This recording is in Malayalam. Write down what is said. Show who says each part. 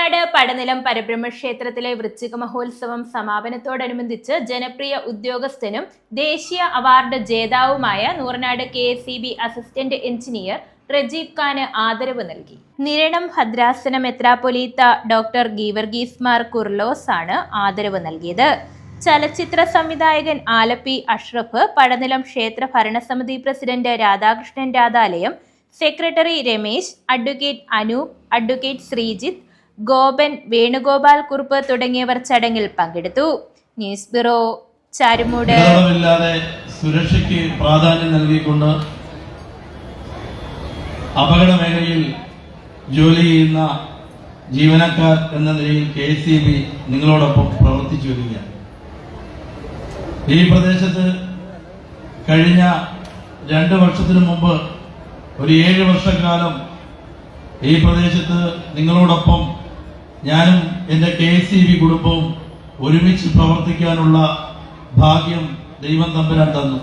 Speaker 1: നൂറനാട് പടനിലം പരബ്രഹ്മ ക്ഷേത്രത്തിലെ വൃശ്ചിക മഹോത്സവം സമാപനത്തോടനുബന്ധിച്ച് ജനപ്രിയ ഉദ്യോഗസ്ഥനും ദേശീയ award ജേതാവുമായ Nooranad K assistant engineer Rajeeb Khan ആദരവ് നൽകി. നിരണം ഭദ്രാസന മെത്രാപൊലീത്ത ഡോക്ടർ ഗീവർഗീസ് മാർ കുർലോസ് ആണ് ആദരവ് നൽകിയത്. ചലച്ചിത്ര സംവിധായകൻ ആലപ്പി അഷ്റഫ് പടനിലം ക്ഷേത്ര ഭരണസമിതി president Radhakrishnan Radhalayam secretary Ramesh advocate Anoop advocate Sreejith Gopan Venugopal Kurup തുടങ്ങിയവർ ചടങ്ങിൽ പങ്കെടുത്തു. News bureau Charummood.
Speaker 2: സുരക്ഷയ്ക്ക് പ്രാധാന്യം നൽകിക്കൊണ്ട് അപകട മേഖലയിൽ ജോലി ചെയ്യുന്ന ജീവനക്കാർ എന്ന നിലയിൽ കെ സി ബി നിങ്ങളോടൊപ്പം പ്രവർത്തിച്ചു വരികയാണ്. ഈ പ്രദേശത്ത് കഴിഞ്ഞ രണ്ട് വർഷത്തിനു മുമ്പ് ഒരു ഏഴ് വർഷക്കാലം ഈ പ്രദേശത്ത് നിങ്ങളോടൊപ്പം ഞാനും എന്റെ കെ സി ബി കുടുംബവും ഒരുമിച്ച് പ്രവർത്തിക്കാനുള്ള ഭാഗ്യം ദൈവം തമ്പുരാൻ തന്നു.